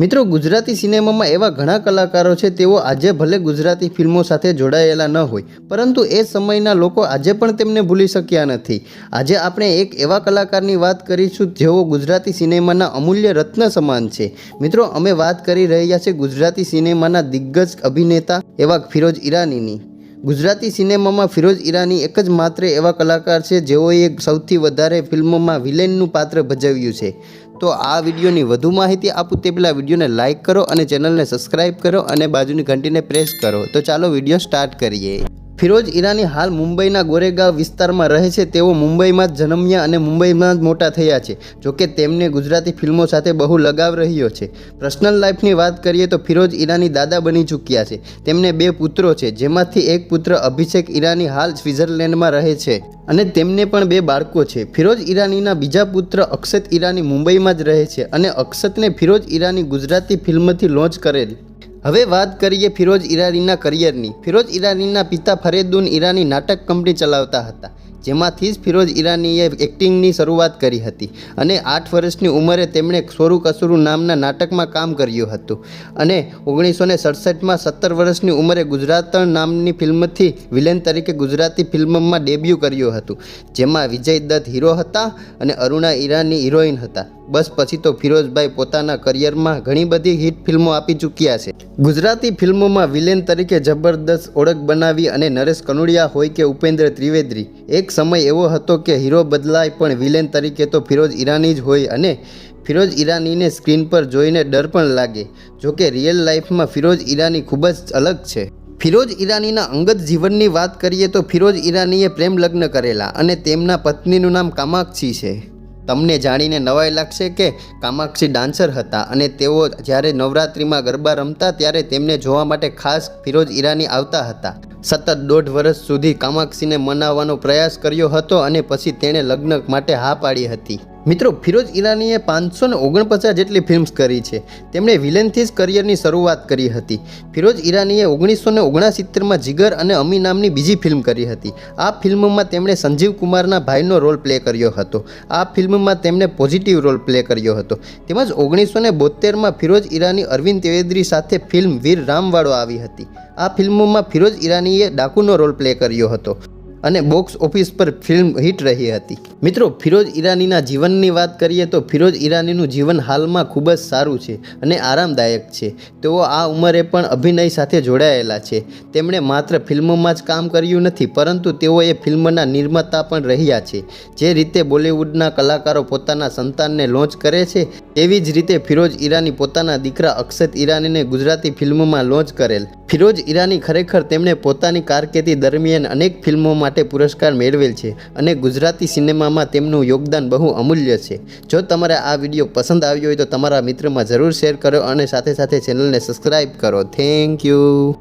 મિત્રો, ગુજરાતી સિનેમામાં એવા ઘણા કલાકારો છે, તેઓ આજે ભલે ગુજરાતી ફિલ્મો સાથે જોડાયેલા ન હોય, પરંતુ એ સમયના લોકો આજે પણ તેમને ભૂલી શક્યા નથી. આજે આપણે એક એવા કલાકારની વાત કરીશું, જેઓ ગુજરાતી સિનેમાના અમૂલ્ય રત્ન સમાન છે. મિત્રો, અમે વાત કરી રહ્યા છે ગુજરાતી સિનેમાના દિગ્ગજ અભિનેતા એવા ફિરોજ ઈરાનીની. ગુજરાતી સિનેમામાં ફિરોજ ઈરાની એક જ માત્ર એવા કલાકાર છે, જેઓએ સૌથી વધારે ફિલ્મોમાં વિલેનનું પાત્ર ભજવ્યું છે. તો આ વિડીયોની વધુ માહિતી આપું તે પહેલાં વિડીયોને લાઇક કરો અને ચેનલને સબસ્ક્રાઇબ કરો અને બાજુની ઘંટીને પ્રેસ કરો. તો ચાલો વીડિયો સ્ટાર્ટ કરીએ. ફિરોજ ઈરાની હાલ મુંબઈના ગોરેગાંવ વિસ્તારમાં રહે છે. તેઓ મુંબઈમાં જ જન્મ્યા અને મુંબઈમાં જ મોટા થયા છે. જોકે તેમને ગુજરાતી ફિલ્મો સાથે બહુ લગાવ રહ્યો છે. પર્સનલ લાઈફની વાત કરીએ તો ફિરોજ ઈરાની દાદા બની ચૂક્યા છે. તેમને બે પુત્રો છે, જેમાંથી એક પુત્ર અભિષેક ઈરાની હાલ સ્વિટ્ઝરલેન્ડમાં રહે છે અને તેમને પણ બે બાળકો છે. ફિરોજ ઈરાનીના બીજા પુત્ર અક્ષત ઈરાની મુંબઈમાં જ રહે છે અને અક્ષતને ફિરોજ ઈરાની ગુજરાતી ફિલ્મથી લોન્ચ કરેલ હવે વાત કરીએ ફિરોજ ઈરાનીના કરિયરની ફિરોજ ઈરાનીના પિતા ફરેદુન ઈરાની નાટક કંપની ચલાવતા હતા. જેમાંથી જ ફિરોઝ ઈરાનીએ એક્ટિંગની શરૂઆત કરી હતી અને આઠ વર્ષની ઉંમરે તેમણે સોરુ કસુરુ નામના નાટકમાં કામ કર્યું હતું. અને ઓગણીસો ને સડસઠમાં સત્તર વર્ષની ઉંમરે ગુજરાતણ નામની ફિલ્મથી વિલેન તરીકે ગુજરાતી ફિલ્મમાં ડેબ્યુ કર્યું હતું, જેમાં વિજય દત્ત હીરો હતા અને અરુણા ઈરાની હિરોઈન હતા. બસ પછી તો ફિરોઝભાઈ પોતાના કરિયરમાં ઘણી બધી હિટ ફિલ્મો આપી ચૂક્યા છે. ગુજરાતી ફિલ્મોમાં વિલેન તરીકે જબરદસ્ત ઓળખ બનાવી અને નરેશ કનુડિયા હોય કે ઉપેન્દ્ર ત્રિવેદી, એક સમય એવો હતો કે હીરો બદલાય પણ વિલેન તરીકે તો ફિરોઝ ઈરાની જ હોય અને ફિરોઝ ઈરાનીને સ્ક્રીન પર જોઈને ડર પણ લાગે. જોકે રિયલ લાઈફમાં ફિરોઝ ઈરાની ખૂબ જ અલગ છે. ફિરોજ ઈરાનીના અંગત જીવનની વાત કરીએ તો ફિરોજ ઈરાનીએ પ્રેમ લગ્ન કરેલા અને તેમના પત્નીનું નામ કામાક્ષી છે. તમને જાણીને નવાઈ લાગશે કે કામાક્ષી ડાન્સર હતા અને તેઓ જ્યારે નવરાત્રિમાં ગરબા રમતા ત્યારે તેમને જોવા માટે ખાસ ફિરોજ ઈરાની આવતા હતા. સતત દોઢ વર્ષ સુધી કામાક્ષીને મનાવવાનો પ્રયાસ કર્યો હતો અને પછી તેણે લગ્ન માટે હા પાડી હતી. મિત્રો ફિરોજ ઈરાનીએ પાંચસો ને ઓગણપચાસ જેટલી ફિલ્મ્સ કરી છે. તેમણે વિલનથી જ કરિયરની શરૂઆત કરી હતી. ફિરોજ ઈરાનીએ ઓગણીસો ને ઓગણસિત્તેરમાં જીગર અને અમી નામની બીજી ફિલ્મ કરી હતી. આ ફિલ્મમાં તેમણે સંજીવ કુમારના ભાઈનો રોલ પ્લે કર્યો હતો. આ ફિલ્મમાં તેમણે પોઝિટિવ રોલ પ્લે કર્યો હતો. તેમજ ઓગણીસો ને બોતેરમાં ફિરોજ ઈરાની અરવિંદ ત્રિવેદી સાથે ફિલ્મ વીર રામવાળો આવી હતી. આ ફિલ્મમાં ફિરોજ ઈરાનીએ ડાકુનો રોલ પ્લે કર્યો હતો. અને બોક્સ ઓફિસ પર ફિલ્મ હિટ રહી હતી. મિત્રો ફિરોજ ઈરાનીના જીવનની વાત કરીએ તો ફિરોજ ઈરાનીનું જીવન હાલમાં ખૂબ જ સારું છે અને આરામદાયક છે. તેઓ આ ઉંમરે પણ અભિનય સાથે જોડાયેલા છે. તેમણે માત્ર ફિલ્મોમાં જ કામ કર્યું નથી, પરંતુ તેઓએ ફિલ્મના નિર્માતા પણ રહ્યા છે. જે રીતે બોલિવૂડના કલાકારો પોતાના સંતાનને લોન્ચ કરે છે, તેવી જ રીતે ફિરોજ ઈરાની પોતાના દીકરા અક્ષત ઈરાનીને ગુજરાતી ફિલ્મમાં લોન્ચ કરેલ. ફિરોજ ઈરાની ખરેખર તેમણે પોતાની કારકિર્દી દરમિયાન અનેક ફિલ્મો માટે પુરસ્કાર મેળવેલ છે અને ગુજરાતી સિનેમામાં તેમનું યોગદાન બહુ અમૂલ્ય છે. જો તમારે આ વીડિયો પસંદ આવ્યો હોય તો તમારા મિત્રમાં જરૂર શેર કરો અને સાથે સાથે ચેનલને સબસ્ક્રાઈબ કરો. Thank you.